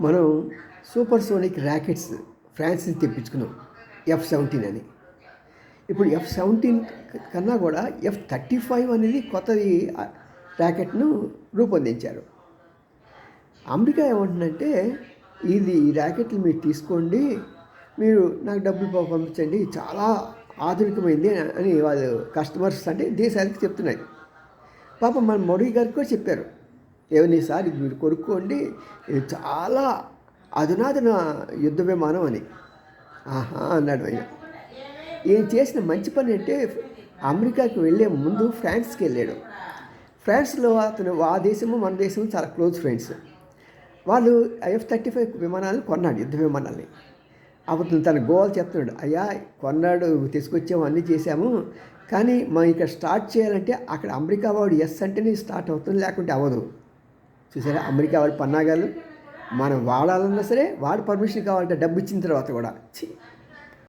మనం supersonic rackets France నుంచి తెప్పించుకున్నాం. F seventeen అని. ఇప్పుడు ఎఫ్ సెవెంటీన్ కన్నా కూడా ఎఫ్ థర్టీ ఫైవ్ అనేది కొత్తది ర్యాకెట్ను రూపొందించారు. అమెరికా ఏమంటుందంటే ఇది ఈ ర్యాకెట్లు మీరు తీసుకోండి మీరు నాకు డబ్బులు పంపించండి చాలా ఆధునికమైంది అని వాళ్ళు కస్టమర్స్ అంటే దేశానికి చెప్తున్నాయి పాపం మన మోడీ గారికి కూడా చెప్పారు. ఏమని సార్ మీరు కొనుక్కోండి. చాలా అధునాధున యుద్ధ విమానం అని. ఆహా అన్నాడు ఆయన. ఈయన చేసిన మంచి పని అంటే అమెరికాకి వెళ్ళే ముందు ఫ్రాన్స్కి వెళ్ళాడు. ఫ్రాన్స్లో అతను ఆ దేశము మన దేశము చాలా క్లోజ్ ఫ్రెండ్స్. వాళ్ళు ఎఫ్ థర్టీ ఫైవ్ విమానాలు కొన్నాడు యుద్ధ విమానాలని. అప్పుడు తన గోవాలు చెప్తున్నాడు అయ్యా కొన్నాడు తీసుకొచ్చాము అన్నీ చేశాము. కానీ మనం ఇక్కడ స్టార్ట్ చేయాలంటే అక్కడ అమెరికా వాడు ఎస్ అంటేనే స్టార్ట్ అవుతుంది లేకుంటే అవ్వదు. చూసారా? అమెరికా వాళ్ళు పన్నాగాలు మనం వాడాలన్నా సరే వాడు పర్మిషన్ కావాలంటే డబ్బు ఇచ్చిన తర్వాత కూడా. ఛీ!